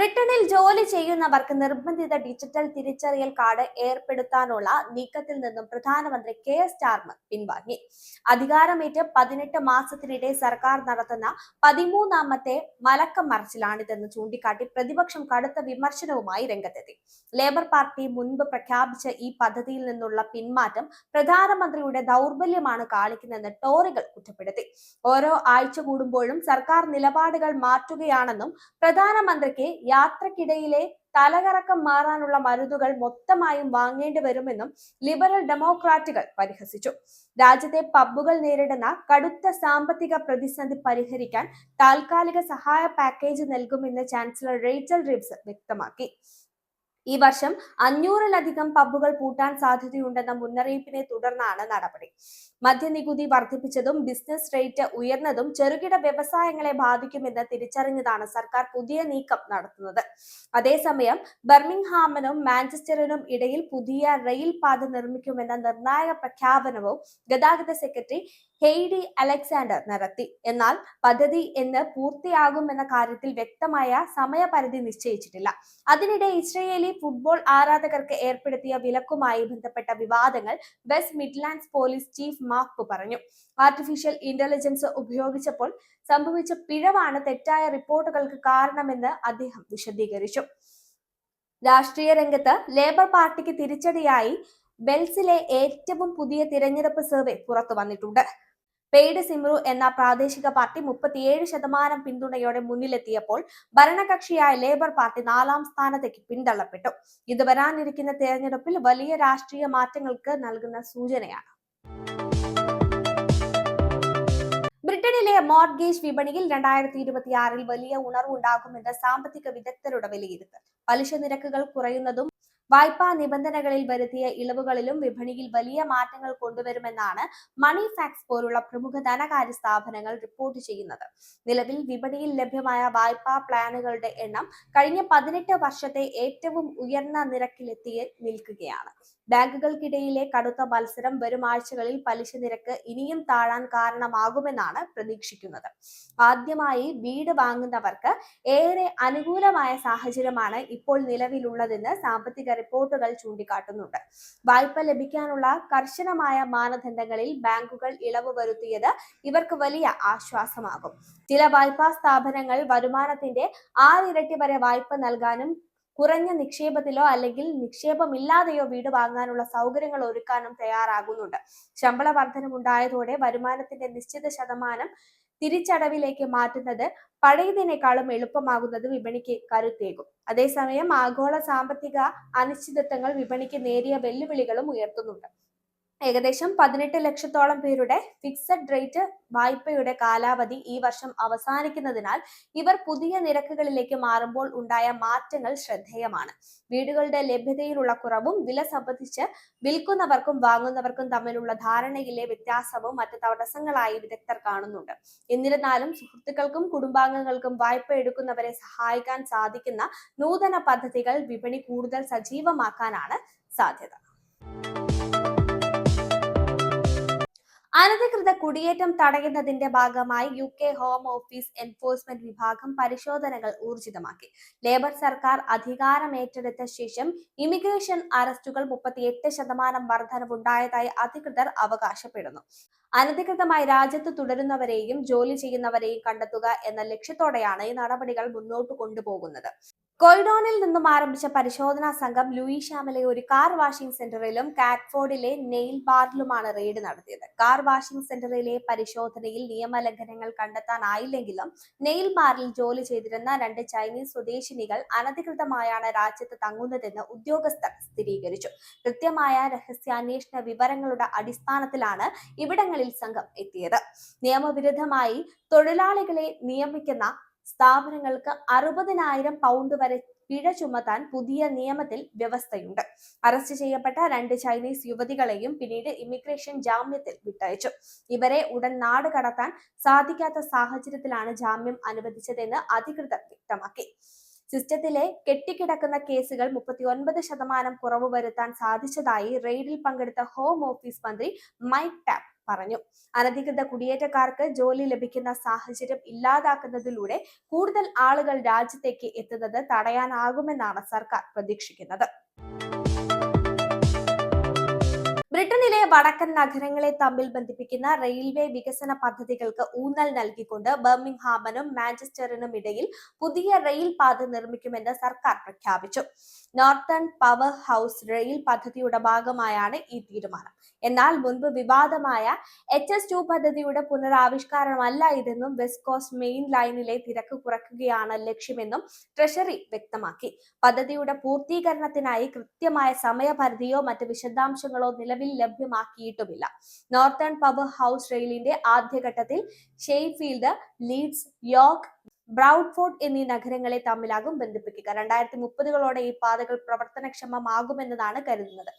ബ്രിട്ടനിൽ ജോലി ചെയ്യുന്നവർക്ക് നിർബന്ധിത ഡിജിറ്റൽ തിരിച്ചറിയൽ കാർഡ് ഏർപ്പെടുത്താനുള്ള നീക്കത്തിൽ നിന്നും പ്രധാനമന്ത്രി കെ എസ് സ്റ്റാർമർ പിൻവാങ്ങി. അധികാരമേറ്റ് പതിനെട്ട് മാസത്തിനിടെ സർക്കാർ നടത്തുന്ന പതിമൂന്നാമത്തെ മലക്കം മറിച്ചിലാണിതെന്ന് ചൂണ്ടിക്കാട്ടി പ്രതിപക്ഷം കടുത്ത വിമർശനവുമായി രംഗത്തെത്തി. ലേബർ പാർട്ടി മുൻപ് പ്രഖ്യാപിച്ച ഈ പദ്ധതിയിൽ നിന്നുള്ള പിന്മാറ്റം പ്രധാനമന്ത്രിയുടെ ദൗർബല്യമാണ് കാണിക്കുന്നതെന്ന് ടോറികൾ കുറ്റപ്പെടുത്തി. ഓരോ ആഴ്ച കൂടുമ്പോഴും സർക്കാർ നിലപാടുകൾ മാറ്റുകയാണെന്നും പ്രധാനമന്ത്രിക്ക് യാത്രക്കിടയിലെ തലകറക്കം മാറാനുള്ള മരുന്നുകൾ മൊത്തമായും വാങ്ങേണ്ടി വരുമെന്നും ലിബറൽ ഡെമോക്രാറ്റുകൾ പരിഹസിച്ചു. രാജ്യത്തെ പബ്ബുകൾ നേരിടുന്ന കടുത്ത സാമ്പത്തിക പ്രതിസന്ധി പരിഹരിക്കാൻ താൽക്കാലിക സഹായ പാക്കേജ് നൽകുമെന്ന് ചാൻസലർ റേച്ചൽ റിബ്സ് വ്യക്തമാക്കി. ഈ വർഷം അഞ്ഞൂറിലധികം പബ്ബുകൾ പൂട്ടാൻ സാധ്യതയുണ്ടെന്ന മുന്നറിയിപ്പിനെ തുടർന്നാണ് നടപടി. മദ്യനികുതി വർദ്ധിപ്പിച്ചതും ബിസിനസ് റേറ്റ് ഉയർന്നതും ചെറുകിട വ്യവസായങ്ങളെ ബാധിക്കുമെന്ന് തിരിച്ചറിഞ്ഞതാണ് സർക്കാർ പുതിയ നീക്കം നടത്തുന്നത്. അതേസമയം ബർമിംഗ്ഹാമിനും മാഞ്ചസ്റ്ററിനും ഇടയിൽ പുതിയ റെയിൽ പാത നിർമ്മിക്കുമെന്ന നിർണായക പ്രഖ്യാപനവും ഗതാഗത സെക്രട്ടറി ഹെയ്ഡി അലക്സാണ്ടർ നടത്തി. എന്നാൽ പദ്ധതി എന്ന് പൂർത്തിയാകുമെന്ന കാര്യത്തിൽ വ്യക്തമായ സമയപരിധി നിശ്ചയിച്ചിട്ടില്ല. അതിനിടെ ഇസ്രയേലി ഫുട്ബോൾ ആരാധകർക്ക് ഏർപ്പെടുത്തിയ വിലക്കുമായി ബന്ധപ്പെട്ട വിവാദങ്ങൾ West Midlands police chief Mark പറഞ്ഞു. ആർട്ടിഫിഷ്യൽ ഇന്റലിജൻസ് ഉപയോഗിച്ചപ്പോൾ സംഭവിച്ച പിഴവാണ് തെറ്റായ റിപ്പോർട്ടുകൾക്ക് കാരണമെന്ന് അദ്ദേഹം വിശദീകരിച്ചു. രാഷ്ട്രീയ രംഗത്ത് ലേബർ പാർട്ടിക്ക് തിരിച്ചടിയായി ബെൽസിലെ ഏറ്റവും പുതിയ തിരഞ്ഞെടുപ്പ് സർവേ പുറത്തു വന്നിട്ടുണ്ട്. പെയ്ഡ് സിമ്രു എന്ന പ്രാദേശിക പാർട്ടി മുപ്പത്തിയേഴ് ശതമാനം പിന്തുണയോടെ മുന്നിലെത്തിയപ്പോൾ ഭരണകക്ഷിയായ ലേബർ പാർട്ടി നാലാം സ്ഥാനത്തേക്ക് പിന്തള്ളപ്പെട്ടു. ഇത് വരാനിരിക്കുന്ന തെരഞ്ഞെടുപ്പിൽ വലിയ രാഷ്ട്രീയ മാറ്റങ്ങൾക്ക് നൽകുന്ന സൂചനയാണ്. ബ്രിട്ടനിലെ മോർഗേജ് വിപണിയിൽ രണ്ടായിരത്തി ഇരുപത്തിയാറിൽ വലിയ ഉണർവുണ്ടാകുമെന്ന് സാമ്പത്തിക വിദഗ്ധരുടെ വിലയിരുത്തൽ. പലിശ നിരക്കുകൾ കുറയുന്നതും വായ്പാ നിബന്ധനകളിൽ വരുത്തിയ ഇളവുകളിലും വിപണിയിൽ വലിയ മാറ്റങ്ങൾ കൊണ്ടുവരുമെന്നാണ് മണി ഫാക്സ് പോലുള്ള പ്രമുഖ ധനകാര്യ സ്ഥാപനങ്ങൾ റിപ്പോർട്ട് ചെയ്യുന്നത്. നിലവിൽ വിപണിയിൽ ലഭ്യമായ വായ്പാ പ്ലാനുകളുടെ എണ്ണം കഴിഞ്ഞ പതിനെട്ട് വർഷത്തെ ഏറ്റവും ഉയർന്ന നിരക്കിലെത്തി നിൽക്കുകയാണ്. ബാങ്കുകൾക്കിടയിലെ കടുത്ത മത്സരം വരും ആഴ്ചകളിൽ പലിശ നിരക്ക് ഇനിയും താഴാൻ കാരണമാകുമെന്നാണ് പ്രതീക്ഷിക്കുന്നത്. ആദ്യമായി വീട് വാങ്ങുന്നവർക്ക് ഏറെ അനുകൂലമായ സാഹചര്യമാണ് ഇപ്പോൾ നിലവിലുള്ളതെന്ന് സാമ്പത്തിക റിപ്പോർട്ടുകൾ ചൂണ്ടിക്കാട്ടുന്നുണ്ട്. വായ്പ ലഭിക്കാനുള്ള കർശനമായ മാനദണ്ഡങ്ങളിൽ ബാങ്കുകൾ ഇളവ് വരുത്തിയത് ഇവർക്ക് വലിയ ആശ്വാസമാകും. ചില വായ്പാ സ്ഥാപനങ്ങൾ വരുമാനത്തിന്റെ ആറിരട്ടി വരെ വായ്പ നൽകാനും കുറഞ്ഞ നിക്ഷേപത്തിലോ അല്ലെങ്കിൽ നിക്ഷേപമില്ലാതെയോ വീട് വാങ്ങാനുള്ള സൗകര്യങ്ങൾ ഒരുക്കാനും തയ്യാറാകുന്നുണ്ട്. ശമ്പള വർധനമുണ്ടായതോടെ വരുമാനത്തിന്റെ നിശ്ചിത ശതമാനം തിരിച്ചടവിലേക്ക് മാറ്റുന്നത് പഴയതിനേക്കാളും എളുപ്പമാകുന്നത് വിപണിക്ക് കരുത്തേകും. അതേസമയം ആഗോള സാമ്പത്തിക അനിശ്ചിതത്വങ്ങൾ വിപണിക്ക് നേരിയ വെല്ലുവിളികളും ഉയർത്തുന്നുണ്ട്. ഏകദേശം പതിനെട്ട് ലക്ഷത്തോളം പേരുടെ ഫിക്സഡ് റേറ്റ് വായ്പയുടെ കാലാവധി ഈ വർഷം അവസാനിക്കുന്നതിനാൽ ഇവർ പുതിയ നിരക്കുകളിലേക്ക് മാറുമ്പോൾ ഉണ്ടായ മാറ്റങ്ങൾ ശ്രദ്ധേയമാണ്. വീടുകളുടെ ലഭ്യതയിലുള്ള കുറവും വില സംബന്ധിച്ച് വിൽക്കുന്നവർക്കും വാങ്ങുന്നവർക്കും തമ്മിലുള്ള ധാരണയിലെ വ്യത്യാസവും മറ്റ് തടസ്സങ്ങളായി വിദഗ്ധർ കാണുന്നുണ്ട്. എന്നിരുന്നാലും സുഹൃത്തുക്കൾക്കും കുടുംബാംഗങ്ങൾക്കും വായ്പ എടുക്കുന്നവരെ സഹായിക്കാൻ സാധിക്കുന്ന നൂതന പദ്ധതികൾ വിപണി കൂടുതൽ സജീവമാക്കാനാണ് സാധ്യത. അനധികൃത കുടിയേറ്റം തടയുന്നതിന്റെ ഭാഗമായി U K home office enforcement വിഭാഗം പരിശോധനകൾ ഊർജിതമാക്കി. ലേബർ സർക്കാർ അധികാരമേറ്റെടുത്ത ശേഷം ഇമിഗ്രേഷൻ അറസ്റ്റുകൾ മുപ്പത്തിയെട്ട് ശതമാനം വർധനവുണ്ടായതായി അധികൃതർ അവകാശപ്പെടുന്നു. അനധികൃതമായി രാജ്യത്ത് തുടരുന്നവരെയും ജോലി ചെയ്യുന്നവരെയും കണ്ടെത്തുക എന്ന ലക്ഷ്യത്തോടെയാണ് ഈ നടപടികൾ മുന്നോട്ട് കൊണ്ടുപോകുന്നത്. കൊയ്ഡോണിൽ നിന്നും ആരംഭിച്ച പരിശോധനാ സംഘം ലൂയി ഷാമിലെ ഒരു കാർ വാഷിംഗ് സെന്ററിലും കാറ്റ്ഫോർഡിലെ നെയിൽ ബാറിലുമാണ് റെയ്ഡ് നടത്തിയത്. കാർ വാഷിംഗ് സെന്ററിലെ പരിശോധനയിൽ നിയമലംഘനങ്ങൾ കണ്ടെത്താനായില്ലെങ്കിലും നെയിൽ ബാറിൽ ജോലി ചെയ്തിരുന്ന രണ്ട് ചൈനീസ് സ്വദേശിനികൾ അനധികൃതമായാണ് രാജ്യത്ത് തങ്ങുന്നതെന്ന് ഉദ്യോഗസ്ഥർ സ്ഥിരീകരിച്ചു. കൃത്യമായ രഹസ്യാന്വേഷണ വിവരങ്ങളുടെ അടിസ്ഥാനത്തിലാണ് ഇവിടങ്ങളിൽ സംഘം എത്തിയത്. നിയമവിരുദ്ധമായി തൊഴിലാളികളെ നിയമിക്കുന്ന സ്ഥാപനങ്ങൾക്ക് അറുപതിനായിരം പൗണ്ട് വരെ പിഴ ചുമത്താൻ പുതിയ നിയമത്തിൽ വ്യവസ്ഥയുണ്ട്. അറസ്റ്റ് ചെയ്യപ്പെട്ട രണ്ട് ചൈനീസ് യുവതികളെയും പിന്നീട് ഇമിഗ്രേഷൻ ജാമ്യത്തിൽ വിട്ടയച്ചു. ഇവരെ ഉടൻ നാട് കടത്താൻ സാധിക്കാത്ത സാഹചര്യത്തിലാണ് ജാമ്യം അനുവദിച്ചതെന്ന് അധികൃതർ വ്യക്തമാക്കി. സിസ്റ്റത്തിലെ കെട്ടിക്കിടക്കുന്ന കേസുകൾ മുപ്പത്തിയൊൻപത് ശതമാനം കുറവ് വരുത്താൻ സാധിച്ചതായി റെയ്ഡിൽ പങ്കെടുത്ത ഹോം ഓഫീസ് മന്ത്രി മൈക്ക് ടാപ്പ് പറഞ്ഞു. അനധികൃത കുടിയേറ്റക്കാർക്ക് ജോലി ലഭിക്കുന്ന സാഹചര്യം ഇല്ലാതാക്കുന്നതിലൂടെ കൂടുതൽ ആളുകൾ രാജ്യത്തേക്ക് എത്തുന്നത് തടയാനാകുമെന്നാണ് സർക്കാർ പ്രതീക്ഷിക്കുന്നത്. വടക്കൻ നഗരങ്ങളെ തമ്മിൽ ബന്ധിപ്പിക്കുന്ന റെയിൽവേ വികസന പദ്ധതികൾക്ക് ഊന്നൽ നൽകിക്കൊണ്ട് ബർമിംഗ്ഹാമനും മാഞ്ചസ്റ്ററിനും ഇടയിൽ പുതിയ റെയിൽ പാത നിർമ്മിക്കുമെന്ന് സർക്കാർ പ്രഖ്യാപിച്ചു. നോർത്തേൺ പവർ ഹൗസ് റെയിൽ പദ്ധതിയുടെ ഭാഗമായാണ് ഈ തീരുമാനം. എന്നാൽ മുൻപ് വിവാദമായ എച്ച് എസ് ടു പദ്ധതിയുടെ പുനരാവിഷ്കാരമല്ല ഇതെന്നും വെസ്റ്റ് കോസ്റ്റ് മെയിൻ ലൈനിലെ തിരക്ക് കുറയ്ക്കുകയാണ് ലക്ഷ്യമെന്നും ട്രഷറി വ്യക്തമാക്കി. പദ്ധതിയുടെ പൂർത്തീകരണത്തിനായി കൃത്യമായ സമയപരിധിയോ മറ്റ് വിശദാംശങ്ങളോ നിലവിൽ ലഭ്യമാക്കിയിട്ടുമില്ല നോർത്തേൺ പവർ ഹൗസ് റെയിലിന്റെ ആദ്യഘട്ടത്തിൽ ഷെയ്ഫീൽഡ് ലീഡ്സ് യോർക്ക് ബ്രൗഡ്ഫോർഡ് എന്നീ നഗരങ്ങളെ തമ്മിലാകും ബന്ധിപ്പിക്കുക. രണ്ടായിരത്തി മുപ്പതുകളോടെ ഈ പാതകൾ പ്രവർത്തനക്ഷമമാകുമെന്നതാണ് കരുതുന്നത്.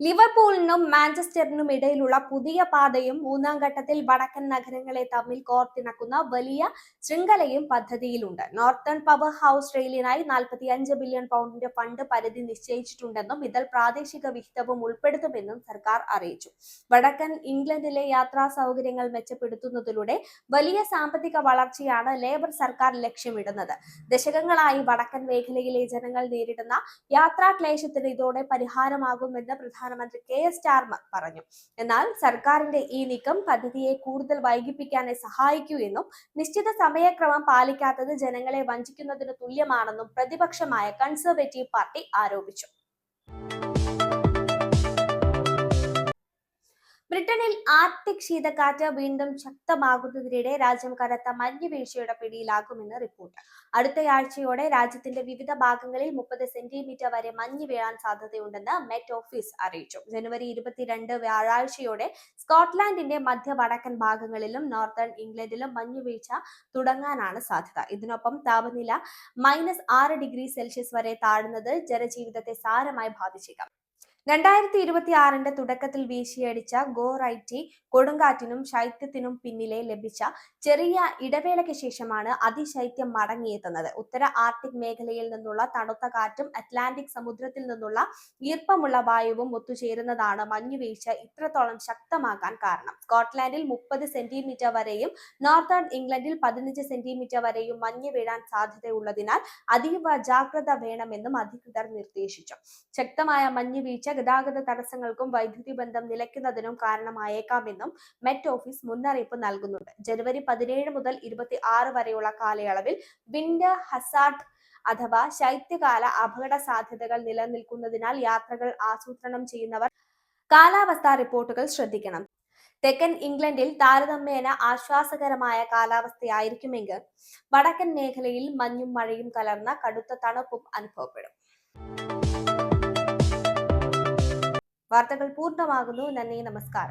ലിവർപൂളിനും മാഞ്ചസ്റ്ററിനും ഇടയിലുള്ള പുതിയ പാതയും മൂന്നാം ഘട്ടത്തിൽ വടക്കൻ നഗരങ്ങളെ തമ്മിൽ കോർത്തിണക്കുന്ന വലിയ ശൃംഖലയും പദ്ധതിയിലുണ്ട്. നോർത്തേൺ പവർ ഹൗസ് റെയിലിനായി നാൽപ്പത്തി അഞ്ച് ബില്യൺ പൗണ്ടിന്റെ ഫണ്ട് പരിധി നിശ്ചയിച്ചിട്ടുണ്ടെന്നും ഇതിൽ പ്രാദേശിക വിഹിതവും ഉൾപ്പെടുത്തുമെന്നും സർക്കാർ അറിയിച്ചു. വടക്കൻ ഇംഗ്ലണ്ടിലെ യാത്രാ സൗകര്യങ്ങൾ മെച്ചപ്പെടുത്തുന്നതിലൂടെ വലിയ സാമ്പത്തിക വളർച്ചയാണ് ലേബർ സർക്കാർ ലക്ഷ്യമിടുന്നത്. ദശകങ്ങളായി വടക്കൻ മേഖലയിലെ ജനങ്ങൾ നേരിടുന്ന യാത്രാ ക്ലേശത്തിന് ഇതോടെ പരിഹാരമാകുമെന്ന് പ്രധാന പ്രധാനമന്ത്രി കെ എസ് ചാർമ പറഞ്ഞു. എന്നാൽ സർക്കാരിന്റെ ഈ നീക്കം പദ്ധതിയെ കൂടുതൽ വൈകിപ്പിക്കാനേ സഹായിക്കൂ എന്നും നിശ്ചിത സമയക്രമം പാലിക്കാത്തത് ജനങ്ങളെ വഞ്ചിക്കുന്നതിന് തുല്യമാണെന്നും പ്രതിപക്ഷമായ കൺസർവേറ്റീവ് പാർട്ടി ആരോപിച്ചു. ബ്രിട്ടനിൽ ആർട്ടിക് ശീതക്കാറ്റ് വീണ്ടും ശക്തമാകുന്നതിനിടെ രാജ്യം കനത്ത മഞ്ഞുവീഴ്ചയുടെ പിടിയിലാകുമെന്ന് റിപ്പോർട്ട് അടുത്തയാഴ്ചയോടെ രാജ്യത്തിന്റെ വിവിധ ഭാഗങ്ങളിൽ മുപ്പത് സെന്റിമീറ്റർ വരെ മഞ്ഞ് വീഴാൻ സാധ്യതയുണ്ടെന്ന് മെറ്റ് ഓഫീസ് അറിയിച്ചു. ജനുവരി ഇരുപത്തിരണ്ട് വ്യാഴാഴ്ചയോടെ സ്കോട്ട്ലാൻഡിന്റെ മധ്യ വടക്കൻ ഭാഗങ്ങളിലും നോർത്തേൺ ഇംഗ്ലണ്ടിലും മഞ്ഞുവീഴ്ച തുടങ്ങാനാണ് സാധ്യത. ഇതിനൊപ്പം താപനില മൈനസ് ആറ് ഡിഗ്രി സെൽഷ്യസ് വരെ താഴുന്നത് ജനജീവിതത്തെ സാരമായി ബാധിച്ചേക്കാം. രണ്ടായിരത്തി ഇരുപത്തി ആറിന്റെ തുടക്കത്തിൽ വീശിയടിച്ച ഗോ റൈറ്റി കൊടുങ്കാറ്റിനും ശൈത്യത്തിനും പിന്നിലെ ലഭിച്ച ചെറിയ ഇടവേളയ്ക്ക് ശേഷമാണ് അതിശൈത്യം മടങ്ങിയെത്തുന്നത്. ഉത്തര ആർട്ടിക് മേഖലയിൽ നിന്നുള്ള തണുത്ത കാറ്റും അറ്റ്ലാന്റിക് സമുദ്രത്തിൽ നിന്നുള്ള ഈർപ്പമുള്ള വായുവും ഒത്തുചേരുന്നതാണ് മഞ്ഞുവീഴ്ച ഇത്രത്തോളം ശക്തമാകാൻ കാരണം. സ്കോട്ട്ലാൻഡിൽ മുപ്പത് സെന്റിമീറ്റർ വരെയും നോർത്തേൺ ഇംഗ്ലണ്ടിൽ പതിനഞ്ച് സെന്റിമീറ്റർ വരെയും മഞ്ഞ് വീഴാൻ സാധ്യതയുള്ളതിനാൽ അതീവ ജാഗ്രത വേണമെന്നും അധികൃതർ നിർദ്ദേശിച്ചു. ശക്തമായ മഞ്ഞുവീഴ്ച ഗതാഗത തടസ്സങ്ങൾക്കും വൈദ്യുതി ബന്ധം നിലയ്ക്കുന്നതിനും കാരണമായേക്കാമെന്നും മെറ്റ് ഓഫീസ് മുന്നറിയിപ്പ് നൽകുന്നുണ്ട്. ജനുവരി പതിനേഴ് മുതൽ ഇരുപത്തി ആറ് വരെയുള്ള കാലയളവിൽ വിൻഡർ ഹസാർഡ് അഥവാ ശൈത്യകാല അപകട സാധ്യതകൾ നിലനിൽക്കുന്നതിനാൽ യാത്രകൾ ആസൂത്രണം ചെയ്യുന്നവർ കാലാവസ്ഥാ റിപ്പോർട്ടുകൾ ശ്രദ്ധിക്കണം. തെക്കൻ ഇംഗ്ലണ്ടിൽ താരതമ്യേന ആശ്വാസകരമായ കാലാവസ്ഥയായിരിക്കുമെങ്കിൽ വടക്കൻ മേഖലയിൽ മഞ്ഞും മഴയും കലർന്ന കടുത്ത തണുപ്പും അനുഭവപ്പെടും. ವಾರ್ತೆಗಳು ಪೂರ್ಣವಾಗುವುದು ನನ್ನೇ ನಮಸ್ಕಾರ